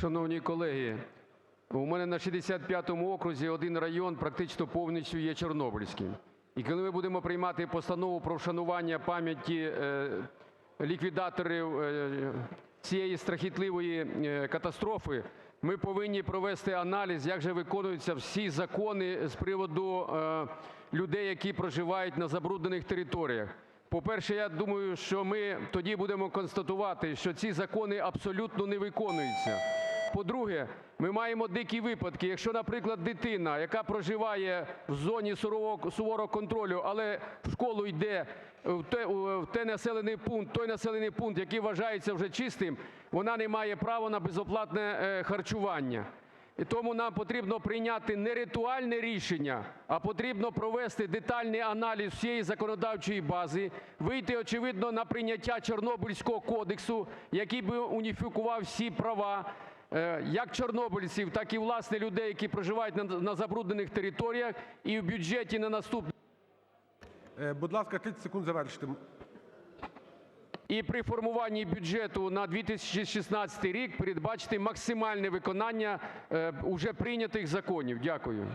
Шановні колеги, у мене на 65 окрузі один район практично повністю є чорнобильським. І коли ми будемо приймати постанову про вшанування пам'яті ліквідаторів цієї страхітливої катастрофи, ми повинні провести аналіз, як же виконуються всі закони з приводу людей, які проживають на забруднених територіях. По-перше, я думаю, що ми тоді будемо констатувати, що ці закони абсолютно не виконуються. По-друге, ми маємо дикі випадки. Якщо, наприклад, дитина, яка проживає в зоні суворого контролю, але в школу йде в той населений пункт, який вважається вже чистим, вона не має права на безоплатне харчування. І тому нам потрібно прийняти не ритуальне рішення, а потрібно провести детальний аналіз всієї законодавчої бази, вийти, очевидно, на прийняття Чорнобильського кодексу, який би уніфікував всі права як чорнобильців, так і, власне, людей, які проживають на забруднених територіях. І в бюджеті на наступний… Е, Будь ласка, 30 секунд завершити. І при формуванні бюджету на 2016 рік передбачити максимальне виконання уже прийнятих законів. Дякую.